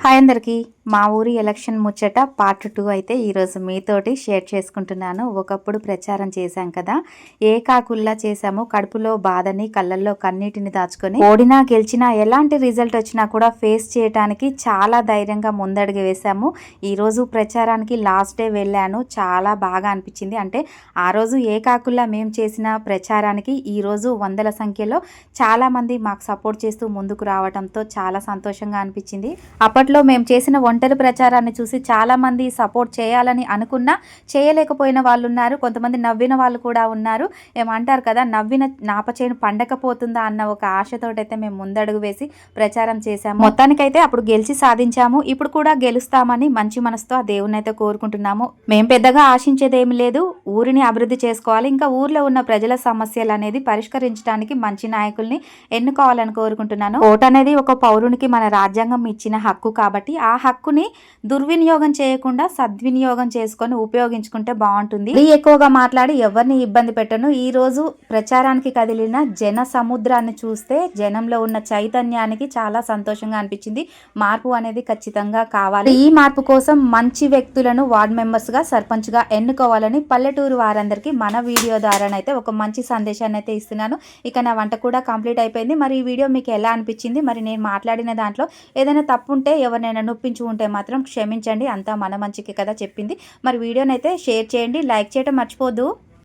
Hi అందరికీ. మా ఊరి ఎలక్షన్ ముచ్చట పార్ట్ టూ అయితే ఈరోజు మీతోటి షేర్ చేసుకుంటున్నాను. ఒకప్పుడు ప్రచారం చేశాం కదా. ఏ కాకుల్లా చేశాము. కడుపులో బాధని కళ్ళల్లో కన్నీటిని దాచుకొని ఓడినా గెలిచినా ఎలాంటి రిజల్ట్ వచ్చినా కూడా ఫేస్ చేయడానికి చాలా ధైర్యంగా ముందడుగు వేశాము. ఈరోజు ప్రచారానికి లాస్ట్ డే వెళ్ళాను. చాలా బాగా అనిపించింది. అంటే ఆ రోజు ఏ కాకుల్లా మేము చేసిన ప్రచారానికి ఈరోజు వందల సంఖ్యలో చాలా మంది మాకు సపోర్ట్ చేస్తూ ముందుకు రావడంతో చాలా సంతోషంగా అనిపించింది. అప్పట్లో మేము చేసిన ఒంటరి ప్రచారాన్ని చూసి చాలామంది సపోర్ట్ చేయాలని అనుకున్నా చేయలేకపోయిన వాళ్ళు ఉన్నారు. కొంతమంది నవ్విన వాళ్ళు కూడా ఉన్నారు. ఏమంటారు కదా నవ్విన నాపచేను పండకపోతుందా అన్న ఒక ఆశతోటైతే మేము ముందడుగు వేసి ప్రచారం చేశాము. మొత్తానికైతే అప్పుడు గెలిచి సాధించాము. ఇప్పుడు కూడా గెలుస్తామని మంచి మనసుతో ఆ దేవుని అయితే కోరుకుంటున్నాము. మేము పెద్దగా ఆశించేది ఏమి లేదు. ఊరిని అభివృద్ధి చేసుకోవాలి. ఇంకా ఊర్లో ఉన్న ప్రజల సమస్యలు అనేది పరిష్కరించడానికి మంచి నాయకుల్ని ఎన్నుకోవాలని కోరుకుంటున్నాను. ఓటు అనేది ఒక పౌరునికి మన రాజ్యాంగం ఇచ్చిన హక్కు కాబట్టి ఆ హక్కుని దుర్వినియోగం చేయకుండా సద్వినియోగం చేసుకొని ఉపయోగించుకుంటే బాగుంటుంది. ఇది ఎక్కువగా మాట్లాడి ఎవరిని ఇబ్బంది పెట్టను. ఈ రోజు ప్రచారానికి కదిలిన జన సముద్రాన్ని చూస్తే జనంలో ఉన్న చైతన్యానికి చాలా సంతోషంగా అనిపించింది. మార్పు అనేది ఖచ్చితంగా కావాలి. ఈ మార్పు కోసం మంచి వ్యక్తులను వార్డ్ మెంబర్స్గా సర్పంచ్గా ఎన్నుకోవాలని పల్లెటూరు వారందరికీ మన వీడియో ద్వారానైతే ఒక మంచి సందేశాన్ని అయితే ఇస్తున్నాను. ఇక నా వంట కూడా కంప్లీట్ అయిపోయింది. మరి ఈ వీడియో మీకు ఎలా అనిపించింది? మరి నేను మాట్లాడిన దాంట్లో ఏదైనా తప్పు ఉంటే ఎవరినైనా నొప్పించి ఉంటే మాత్రం క్షమించండి అంతా మన మంచికి కదా చెప్పింది. మరి వీడియోనైతే షేర్ చేయండి లైక్ చేయడం మర్చిపోద్దు.